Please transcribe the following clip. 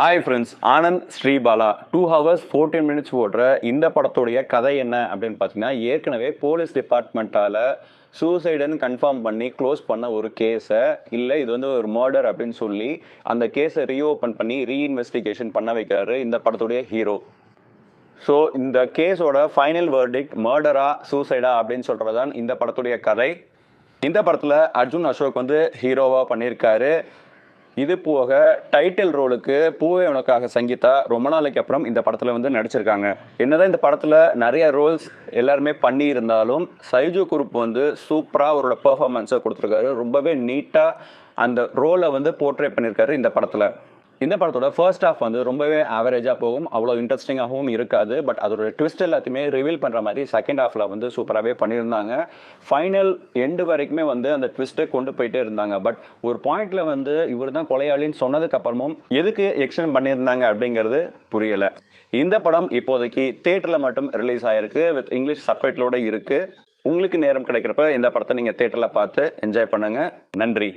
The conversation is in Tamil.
Hi friends Anand Sribala. Two hours fourteen minutes ஓடுற இந்த படத்துடைய கதை என்ன அப்படின்னு பார்த்தீங்கன்னா ஏற்கனவே போலீஸ் டிபார்ட்மெண்ட்டால் சூசைடுன்னு கன்ஃபார்ம் பண்ணி க்ளோஸ் பண்ண ஒரு கேஸை இல்லை இது வந்து ஒரு மர்டர் அப்படின்னு சொல்லி அந்த கேஸை ரீஓப்பன் பண்ணி ரீஇன்வெஸ்டிகேஷன் பண்ண வைக்கிறாரு இந்த படத்துடைய ஹீரோ ஸோ இந்த கேஸோட ஃபைனல் வேர்டிக் மர்டரா சூசைடா அப்படின்னு சொல்கிறது தான் இந்த படத்துடைய கதை. இந்த படத்தில் அர்ஜுன் அசோக் வந்து ஹீரோவாக பண்ணியிருக்காரு. இது போக டைட்டில் ரோலுக்கு பூவே உனக்காக சங்கீதா ரொம்ப நாளைக்கு அப்புறம் இந்த படத்தில் வந்து நடிச்சிருக்காங்க. என்னதான் இந்த படத்தில் நிறைய ரோல்ஸ் எல்லாருமே பண்ணியிருந்தாலும் சைஜு குரூப் வந்து சூப்பராக அவரோட பெர்ஃபார்மன்ஸை கொடுத்துருக்காரு. ரொம்பவே நீட்டாக அந்த ரோலை வந்து போர்ட்ரேட் பண்ணியிருக்காரு இந்த படத்தில். இந்த படத்தோட ஃபர்ஸ்ட் ஹாஃப் வந்து ரொம்பவே ஆவரேஜாக போகும். அவ்வளோ இன்ட்ரெஸ்டிங்காகவும் இருக்காது. பட் அதோட ட்விஸ்ட் எல்லாத்தையுமே ரிவீல் பண்ணுற மாதிரி செகண்ட் ஹாஃபில் வந்து சூப்பராகவே பண்ணியிருந்தாங்க. ஃபைனல் எண்டு வரைக்குமே வந்து அந்த ட்விஸ்ட்டை கொண்டு போயிட்டே இருந்தாங்க. பட் ஒரு பாயிண்டில் வந்து இவர் தான் கொலையாளின்னு சொன்னதுக்கப்புறமும் எதுக்கு எக்ஸ்டெண்ட் பண்ணியிருந்தாங்க அப்படிங்கிறது புரியலை. இந்த படம் இப்போதைக்கு தேட்டரில் மட்டும் ரிலீஸ் ஆகிருக்கு வித் இங்கிலீஷ் சப்டைட்டிலோடு இருக்குது உங்களுக்கு நேரம் கிடைக்கிறப்ப இந்த படத்தை நீங்கள் தேட்டரில் பார்த்து என்ஜாய் பண்ணுங்கள் நன்றி.